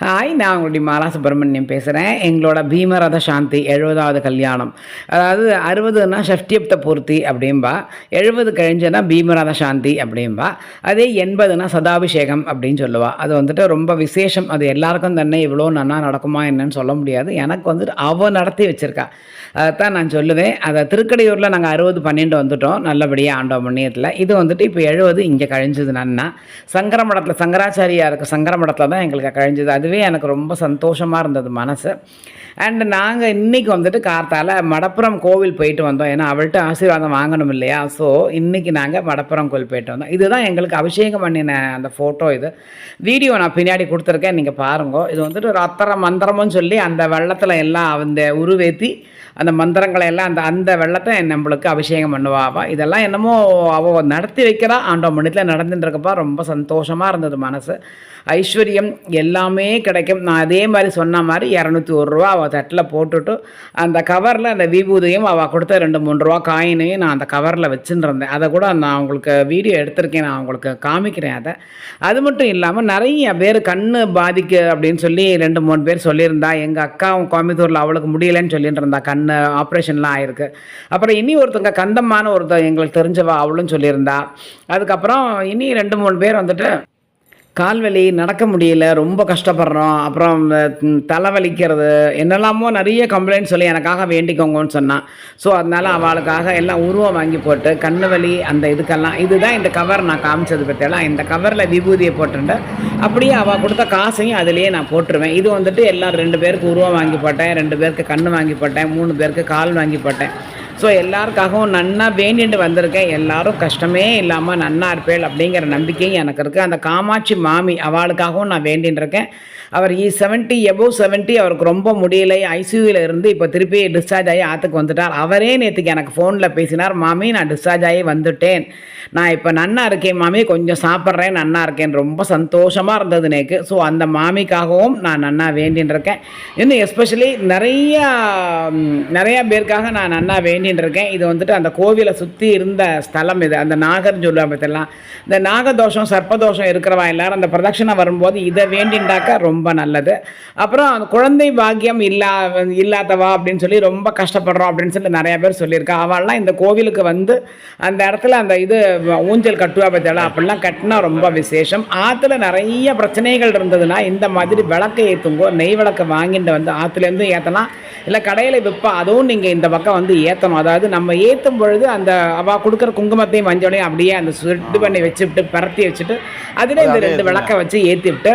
Hi நான் உங்களுடைய மாலா சுப்பிரமணியம் பேசுகிறேன் எங்களோட பீமரத சாந்தி எழுபதாவது கல்யாணம். அதாவது அறுபதுன்னா ஷஷ்டியப்த பூர்த்தி அப்படிம்பா. எழுபது கழிஞ்சுன்னா பீமரத சாந்தி அப்படிம்பா. அதே எண்பதுனா சதாபிஷேகம் அப்படின்னு சொல்லுவா. அது வந்துட்டு ரொம்ப விசேஷம். அது எல்லாருக்கும் தானே இவ்வளோ நன்னா நடக்குமா என்னன்னு சொல்ல முடியாது. எனக்கு வந்துட்டு அவள் நடத்தி வச்சுருக்கா. அதைத்தான் நான் சொல்லுவேன். அதை திருக்கடையூரில் நாங்கள் அறுபது பன்னெண்டு வந்துட்டோம். நல்லபடியாக ஆண்டோம் புண்ணியத்தில் இது வந்துட்டு இப்போ எழுபது இங்கே கழிஞ்சது நன்னா. சங்கரமடத்தில் சங்கராச்சாரியாக இருக்க சங்கரமடத்தில் தான் எங்களுக்கு கழிஞ்சது. அதுவே எனக்கு ரொம்ப சந்தோஷமாக இருந்தது மனசு. அண்டு நாங்கள் இன்றைக்கி வந்துட்டு கார்த்தால மடப்புறம் கோவில் போயிட்டு வந்தோம். ஏன்னா அவள்கிட்ட ஆசீர்வாதம் வாங்கணும் இல்லையா? ஸோ இன்றைக்கி நாங்கள் மடப்புறம் கோவில் போயிட்டு வந்தோம். இதுதான் எங்களுக்கு அபிஷேகம் பண்ணின அந்த ஃபோட்டோ இது. வீடியோ நான் பின்னாடி கொடுத்துருக்கேன். நீங்கள் பாருங்க. இது வந்துட்டு ரத்தர மந்திரமும் சொல்லி அந்த வெள்ளத்தில் எல்லாம் அந்த உருவேற்றி அந்த மந்திரங்களை எல்லாம் அந்த அந்த வெள்ளத்தை நம்மளுக்கு அபிஷேகம் பண்ணுவாவா இதெல்லாம் என்னமோ அவள் நடத்தி வைக்கிறா. ஆண்டோ மணித்தில் நடந்துட்டுருக்கப்பா ரொம்ப சந்தோஷமாக இருந்தது மனசு. ஐஸ்வர்யம் எல்லாமே கிடைக்கும். நான் அதே மாதிரி சொன்ன மாதிரி இரநூத்தி ஒரு ரூபா அவள் தட்டில் போட்டுட்டு அந்த கவரில் அந்த விபூதியும் அவள் கொடுத்த ரெண்டு மூணு ரூபா காயினையும் நான் அந்த கவரில் வச்சுருந்தேன். அதை கூட நான் உங்களுக்கு வீடியோ எடுத்திருக்கேன். நான் அவங்களுக்கு காமிக்கிறேன் அதை. அது மட்டும் இல்லாமல் நிறைய பேர் கண் பாதிக்கு அப்படின்னு சொல்லி ரெண்டு மூணு பேர் சொல்லியிருந்தா எங்கள் அக்காவும் கோயம்புத்தூரில் அவளுக்கு முடியலன்னு சொல்லிட்டு இருந்தா கண் ஆப்ரேஷன்லாம் ஆயிருக்கு. அப்புறம் இனி ஒருத்தங்க கந்தமான ஒருத்தர் எங்களுக்கு தெரிஞ்சவா அவளும் சொல்லியிருந்தா. அதுக்கப்புறம் இனி ரெண்டு மூணு பேர் வந்துட்டு கால்வலி நடக்க முடியல ரொம்ப கஷ்டப்படுறோம். அப்புறம் தலைவலிக்கிறது என்னெல்லாமோ நிறைய கம்ப்ளைண்ட் சொல்லி எனக்காக வேண்டிக்கோங்கன்னு சொன்னான். ஸோ அதனால் அவளுக்காக எல்லாம் உருவம் வாங்கி போட்டு கண்ணு வலி அந்த இதுக்கெல்லாம் இதுதான் இந்த கவர் நான் காமிச்சது பற்றியெல்லாம் இந்த கவரில் விபூதியை போட்டுட்டேன் அப்படியே அவள் கொடுத்த காசையும் அதிலேயே நான் போட்டுருவேன். இது வந்துட்டு எல்லாம் ரெண்டு பேருக்கு உருவம் வாங்கி போட்டேன் ரெண்டு பேருக்கு கண் வாங்கி போட்டேன் மூணு பேருக்கு கால் வாங்கி போட்டேன். ஸோ எல்லாருக்காகவும் நன்னா வேண்டிட்டு வந்திருக்கேன். எல்லாரும் கஷ்டமே இல்லாமல் நன்னா இருப்பேள் அப்படிங்கிற நம்பிக்கையும் எனக்கு இருக்குது அந்த காமாட்சி மாமி அவளுக்காகவும் நான் வேண்டின்னு இருக்கேன். அவர் இ செவன்ட்டி எபோவ் செவன்ட்டி அவருக்கு ரொம்ப முடியல. ஐசியூவில் இருந்து இப்போ திருப்பி டிஸ்சார்ஜ் ஆகி ஆற்றுக்கு வந்துட்டார். அவரே நேற்றுக்கு எனக்கு ஃபோனில் பேசினார். மாமி நான் டிஸ்சார்ஜ் ஆகி வந்துட்டேன். நான் இப்போ நன்னா இருக்கேன் மாமி. கொஞ்சம் சாப்பிட்றேன். நன்னா இருக்கேன். ரொம்ப சந்தோஷமாக இருந்தது நேக்கு. ஸோ அந்த மாமிக்காகவும் நான் நன்னா வேண்டின்னு இருக்கேன். இன்னும் எஸ்பெஷலி நிறையா நிறையா பேருக்காக நான் நன்னா பண்ணிகிட்டு இருக்கேன் இது வந்துட்டு அந்த கோவிலை சுற்றி இருந்த ஸ்தலம் இது. அந்த நாகர்னு சொல்லுவாங்க பார்த்தெல்லாம் இந்த நாகதோஷம் சர்ப்பதோஷம் இருக்கிறவா எல்லாரும் அந்த பிரதட்சணை வரும்போது இதை வேண்டிண்டாக்கா ரொம்ப நல்லது. அப்புறம் அந்த குழந்தை பாக்கியம் இல்லா இல்லாதவா அப்படின்னு சொல்லி ரொம்ப கஷ்டப்படுறோம் அப்படின்னு சொல்லி நிறையா பேர் சொல்லியிருக்கா. அவள்லாம் இந்த கோவிலுக்கு வந்து அந்த இடத்துல அந்த இது ஊஞ்சல் கட்டுவா பார்த்தா அப்படிலாம் கட்டினா ரொம்ப விசேஷம். ஆற்றுல நிறைய பிரச்சனைகள் இருந்ததுன்னா இந்த மாதிரி விளக்கை ஏற்றுங்கோ நெய் விளக்கை வாங்கிட்டு வந்து ஆற்றுலேருந்து ஏற்றலாம் இல்லை கடையில் விற்பா அதுவும் நீங்கள் இந்த பக்கம் வந்து ஏற்றணும் அதாவது நம்ம ஏற்றும் பொழுது அந்த அவள் கொடுக்குற குங்குமத்தையும் மஞ்சளையும் அப்படியே அந்த சுட்டு பண்ணி வச்சுவிட்டு பரத்தி வச்சுட்டு அதில் இந்த ரெண்டு விளக்கை வச்சு ஏற்றி விட்டு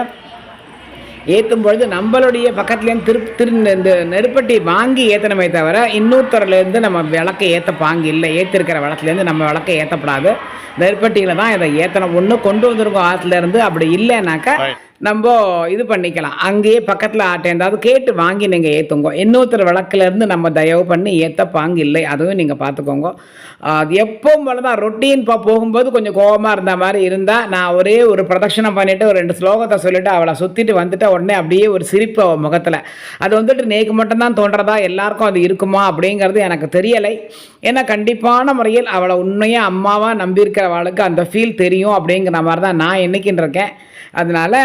ஏற்றும் பொழுது நம்மளுடைய பக்கத்துலேருந்து திரு திரு இந்த நெருப்பட்டி வாங்கி ஏற்றணுமே தவிர இன்னொருத்தர்லேருந்து நம்ம விளக்கை ஏற்ற பாங்கு இல்லை. ஏற்றிருக்கிற விளக்குலேருந்து நம்ம விளக்கை ஏற்றப்படாது நெருப்பட்டியில் தான் இதை ஏற்றணும் ஒன்று கொண்டு வந்திருக்கோம் ஆற்றுலேருந்து அப்படி இல்லைனாக்கா நம்ம இது பண்ணிக்கலாம். அங்கேயே பக்கத்தில் ஆட்டேந்தாவது கேட்டு வாங்கி நீங்கள் ஏற்றுங்க இன்னொருத்தர் விளக்குலேருந்து நம்ம தயவு பண்ணி ஏற்ற பாங்கு இல்லை. அதுவும் நீங்கள் பார்த்துக்கோங்க அது எப்பவும் போல தான் ரொட்டீன் போகும்போது கொஞ்சம் கோபமாக இருந்த மாதிரி இருந்தால் நான் ஒரே ஒரு பிரதட்சணம் பண்ணிவிட்டு ஒரு ரெண்டு ஸ்லோகத்தை சொல்லிவிட்டு அவளை சுற்றிட்டு வந்துட்டு உடனே அப்படியே ஒரு சிரிப்பு அவள் முகத்தில். அது வந்துட்டு நேக்கு மட்டும்தான் தோன்றதா? எல்லாருக்கும் அது இருக்குமா? அப்படிங்கிறது எனக்கு தெரியலை. ஏன்னா கண்டிப்பான முறையில் அவளை உண்மையாக அம்மாவாக நம்பியிருக்கிறவளுக்கு அந்த ஃபீல் தெரியும் அப்படிங்கிற மாதிரி தான் நான் என்னைக்கின்னு இருக்கேன். அதனால்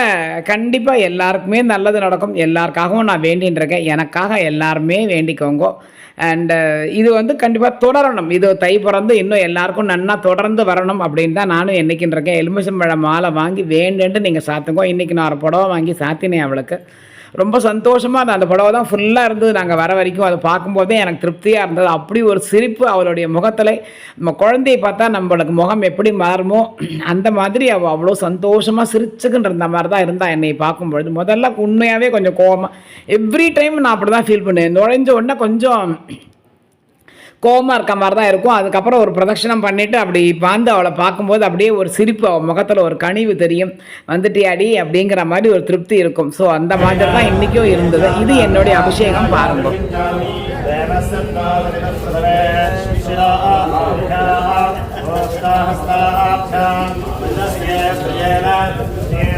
கண்டிப்பாக எல்லாருக்குமே நல்லது நடக்கும். எல்லாருக்காகவும் நான் வேண்டின்னு இருக்கேன். எனக்காக எல்லாருமே வேண்டிக்கோங்க. அண்டு இது வந்து கண்டிப்பாக தொடரணும். இது தை பிறந்து இன்னும் எல்லாருக்கும் நன்னா தொடர்ந்து வரணும் அப்படின்னு தான் நானும் என்றைக்கின்னு இருக்கேன். எலுமிச்சம்பழம் மாலை வாங்கி வேண்டுன்ட்டு நீங்கள் சாத்துங்க. இன்றைக்கி நான் ஒரு புடவை வாங்கி சாத்தினேன் அவளுக்கு. ரொம்ப சந்தோஷமாக அந்த அந்த புடவை தான் ஃபுல்லாக இருந்தது. நாங்கள் வர வரைக்கும் அதை பார்க்கும்போதே எனக்கு திருப்தியாக இருந்தது. அப்படி ஒரு சிரிப்பு அவளுடைய முகத்தில். நம்ம குழந்தையை பார்த்தா நம்மளுக்கு முகம் எப்படி மாறுமோ அந்த மாதிரி அவள் அவ்வளோ சந்தோஷமாக சிரிச்சுக்கிட்டு இருந்த மாதிரி தான் இருந்தா என்னை பார்க்கும்பொழுது. முதல்ல உண்மையாகவே கொஞ்சம் கோவமாக எவ்ரி டைம் நான் அப்படி தான் ஃபீல் பண்ணுவேன். நுழைஞ்ச உடனே கொஞ்சம் கோமா இருக்க மாதிரி தான் இருக்கும். அதுக்கப்புறம் ஒரு பிரதட்சணம் பண்ணிவிட்டு அப்படி வந்து அவளை பார்க்கும்போது அப்படியே ஒரு சிரிப்பு அவள் முகத்தில் ஒரு கனிவு தெரியும். வந்துட்டியாடி? அப்படிங்கிற மாதிரி ஒரு திருப்தி இருக்கும். ஸோ அந்த மாதிரி தான் இன்றைக்கும் இருந்தது. இது என்னுடைய அபிஷேகம் பாருங்கள் Yeah.